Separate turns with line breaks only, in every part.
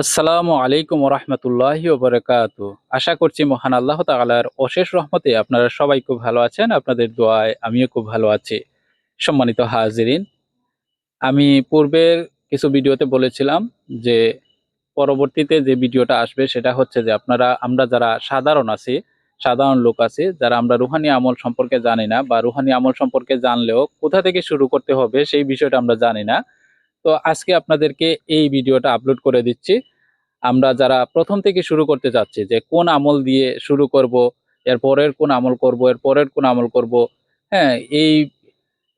আসসালামু আলাইকুম রহমতুল্লাহ ওবরাকাত। আশা করছি মহান আল্লাহ তাআলার অশেষ রহমতে আপনারা সবাই খুব ভালো আছেন, আপনাদের দোয়ায় আমিও খুব ভালো আছি। সম্মানিত হাজিরিন, আমি পূর্বের কিছু ভিডিওতে বলেছিলাম যে পরবর্তীতে যে ভিডিওটা আসবে সেটা হচ্ছে যে আপনারা, আমরা যারা সাধারণ আছি, সাধারণ লোক আছি, যারা আমরা রুহানি আমল সম্পর্কে জানি না বা রুহানি আমল সম্পর্কে জানলেও কোথা থেকে শুরু করতে হবে সেই বিষয়টা আমরা জানি না। তো আজকে আপনাদেরকে এই ভিডিওটা আপলোড করে দিচ্ছি। আমরা যারা প্রথম থেকে শুরু করতে চাচ্ছি যে কোন আমল দিয়ে শুরু করব, এর পরের কোন আমল করব, এর পরের কোন আমল করব হ্যাঁ এই,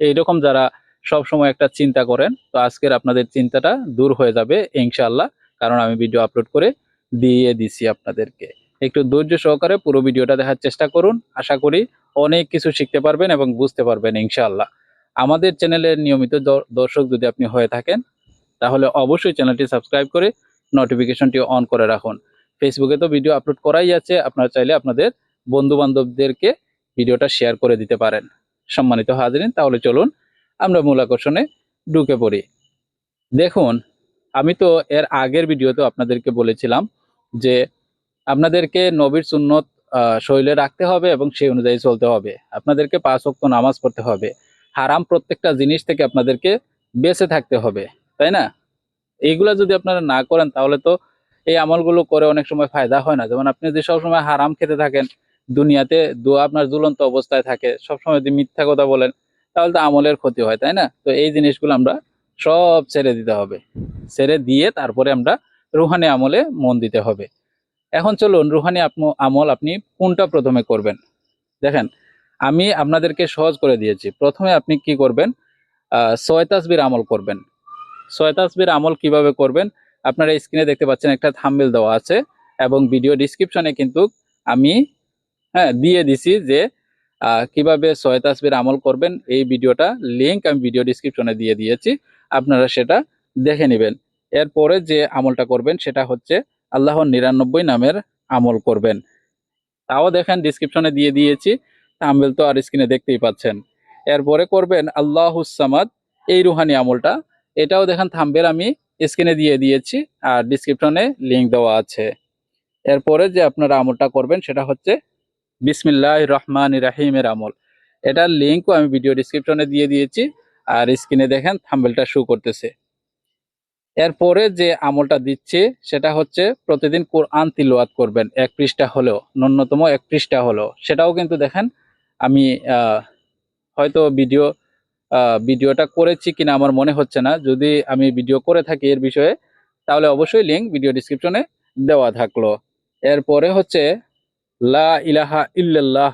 এইরকম যারা সব সময় একটা চিন্তা করেন, তো আজকের আপনাদের চিন্তাটা দূর হয়ে যাবে ইনশাআল্লাহ, কারণ আমি ভিডিও আপলোড করে দিয়ে দিছি আপনাদেরকে। একটু ধৈর্য সহকারে পুরো ভিডিওটা দেখার চেষ্টা করুন। আশা করি অনেক কিছু শিখতে পারবেন এবং বুঝতে পারবেন ইনশাআল্লাহ। আমাদের চ্যানেলের নিয়মিত দর্শক যদি আপনি হয়ে থাকেন, তাহলে অবশ্যই চ্যানেলটি সাবস্ক্রাইব করে নোটিফিকেশনটি অন করে রাখুন। ফেসবুকে তো ভিডিও আপলোড করাই আছে আপনারা চাইলে আপনাদের বন্ধু বান্ধবদেরকে ভিডিওটা শেয়ার করে দিতে পারেন। সম্মানিত হাজিরিন, তাহলে চলুন আমরা মূল আকর্ষণে ঢুকে পড়ি। দেখুন, আমি তো এর আগের ভিডিওতে আপনাদেরকে বলেছিলাম যে আপনাদেরকে নবীর সুন্নত শৈলে রাখতে হবে এবং সেই অনুযায়ী চলতে হবে। আপনাদেরকে পাঁচ ওয়াক্ত নামাজ পড়তে হবে। হারাম প্রত্যেকটা জিনিস থেকে আপনাদেরকে বেঁচে থাকতে হবে, তাই না? এইগুলা যদি আপনারা না করেন তাহলে তো এই আমলগুলো করে অনেক সময় ফায়দা হয় না। যেমন আপনি যদি সবসময় হারাম খেতে থাকেন, দুনিয়াতে দোয়া আপনার ঝুলন্ত অবস্থায় থাকে, সবসময় যদি মিথ্যা কথা বলেন, তাহলে তো আমলের ক্ষতি হয়, তাই না? তো এই জিনিসগুলো আমরা সব ছেড়ে দিতে হবে। ছেড়ে দিয়ে তারপরে আমরা রুহানি আমলে মন দিতে হবে। এখন চলুন রুহানি আমল আপনি কোনটা প্রথমে করবেন? দেখেন আমি আপনাদেরকে সহজ করে দিয়েছি। প্রথমে আপনি কি করবেন? ছয় তাসবির আমল করবেন। ছয় তাসবির আমল কীভাবে করবেন? আপনারা স্ক্রিনে দেখতে পাচ্ছেন একটা থাম্বেল দেওয়া আছে এবং ভিডিও ডিসক্রিপশনে কিন্তু আমি হ্যাঁ দিয়ে দিছি যে কীভাবে ছয় তাসবির আমল করবেন। এই ভিডিওটা লিংক আমি ভিডিও ডিসক্রিপশনে দিয়ে দিয়েছি। আপনারা সেটা দেখে নেবেন। এরপরে যে আমলটা করবেন সেটা হচ্ছে আল্লাহর নিরানব্বই নামের আমল করবেন। তাও দেখেন ডিসক্রিপশনে দিয়ে দিয়েছি। থাম্বেল তো আর স্ক্রিনে দেখতেই পাচ্ছেন। এরপরে করবেন আল্লাহুসামাদ এই রুহানি আমলটা। এটাও দেখেন থাম্বেল আমি স্ক্রিনে দিয়ে দিয়েছি আর ডিসক্রিপশনে লিঙ্ক দেওয়া আছে। এরপরে যে আপনারা আমলটা করবেন সেটা হচ্ছে বিসমিল্লাহ রহমান রাহিমের আমল। এটার লিঙ্কও আমি ভিডিও ডিসক্রিপশনে দিয়ে দিয়েছি আর স্ক্রিনে দেখেন থাম্বেলটা শো করতেছে। এরপরে যে আমলটা দিচ্ছি সেটা হচ্ছে প্রতিদিন কোরআন তিলওয়াত করবেন, এক পৃষ্ঠা হলেও, ন্যূনতম এক পৃষ্ঠা হলেও। সেটাও কিন্তু দেখেন আমি হয়তো ভিডিও ভিডিওটা করেছি কিনা আমার মনে হচ্ছে না। যদি আমি ভিডিও করে থাকি এর বিষয়ে, তাহলে অবশ্যই লিঙ্ক ভিডিও ডিসক্রিপশনে দেওয়া থাকল। এরপরে হচ্ছে, লা ইলাহা ইল্লাল্লাহ,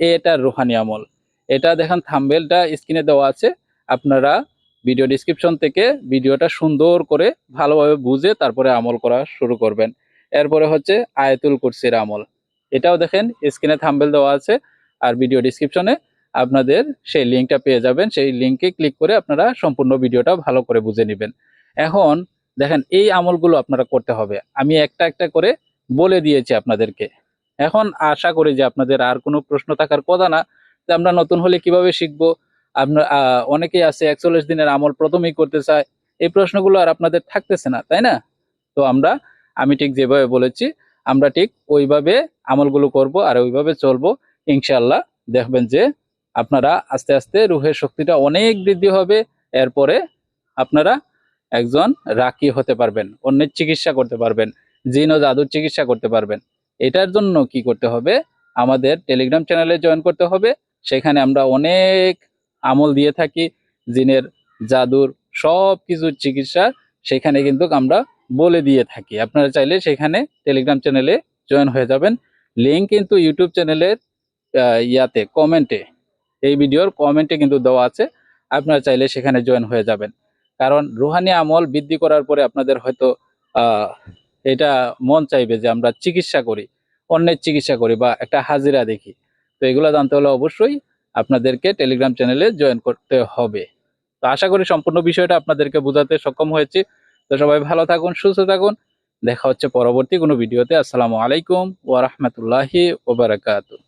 এটা রুহানি আমল। এটা দেখেন থাম্বেলটা স্ক্রিনে দেওয়া আছে। আপনারা ভিডিও ডিসক্রিপশন থেকে ভিডিওটা সুন্দর করে ভালোভাবে বুঝে তারপরে আমল করা শুরু করবেন। এরপরে হচ্ছে, আয়াতুল কুরসির আমল। এটাও দেখেন স্ক্রিনে থাম্বেল দেওয়া আছে। আর ভিডিও ডিসক্রিপশনে আপনাদের সেই লিঙ্কটা পেয়ে যাবেন। সেই লিঙ্কে ক্লিক করে আপনারা সম্পূর্ণ ভিডিওটা ভালো করে বুঝে নেবেন। এখন দেখেন, এই আমলগুলো আপনারা করতে হবে। আমি একটা একটা করে বলে দিয়েছি আপনাদেরকে। এখন আশা করি যে আপনাদের আর কোনো প্রশ্ন থাকার কথা না। যে আমরা নতুন হলে কীভাবে শিখব? আপনার অনেকেই আছে একচল্লিশ দিনের আমল প্রথমেই করতে চায়। এই প্রশ্নগুলো আর আপনাদের থাকতেছে না, তাই না? তো আমরা, আমি ঠিক যেভাবে বলেছি, আমরা ঠিক ওইভাবে আমলগুলো করব আর ওইভাবে চলবো। ইনশাল্লাহ দেখবেন যে আপনারা আস্তে আস্তে রুহের শক্তিটা অনেক বৃদ্ধি হবে, এরপরে আপনারা একজন রাকি হতে পারবেন, অন্যের চিকিৎসা করতে পারবেন, জিন ও জাদুর চিকিৎসা করতে পারবেন। এটার জন্য কি করতে হবে? আমাদের টেলিগ্রাম চ্যানেলে জয়েন করতে হবে, সেখানে আমরা অনেক আমল দিয়ে থাকি, জিনের, জাদুর সব কিছুর চিকিৎসা সেখানে কিন্তু আমরা বলে দিয়ে থাকি। আপনারা চাইলে সেখানে টেলিগ্রাম চ্যানেলে জয়েন হয়ে যাবেন। লিঙ্ক কিন্তু ইউটিউব চ্যানেলের ইয়াতে কমেন্টে, এই ভিডিওর কমেন্টে কিন্তু দেওয়া আছে। আপনারা চাইলে সেখানে জয়েন হয়ে যাবেন। কারণ রুহানি আমল বৃদ্ধি করার পরে আপনাদের হয়তো এটা মন চাইবে যে আমরা চিকিৎসা করি, অন্যের চিকিৎসা করি বা একটা হাজিরা দেখি। তো এগুলো জানতে হলে অবশ্যই আপনাদেরকে টেলিগ্রাম চ্যানেলে জয়েন করতে হবে। তো আশা করি সম্পূর্ণ বিষয়টা আপনাদেরকে বোঝাতে সক্ষম হয়েছি। তো সবাই ভালো থাকুন, সুস্থ থাকুন। দেখা হচ্ছে পরবর্তী কোনো ভিডিওতে। আসসালামু আলাইকুম ওয়া রাহমাতুল্লাহি ওয়া বারাকাতুহু।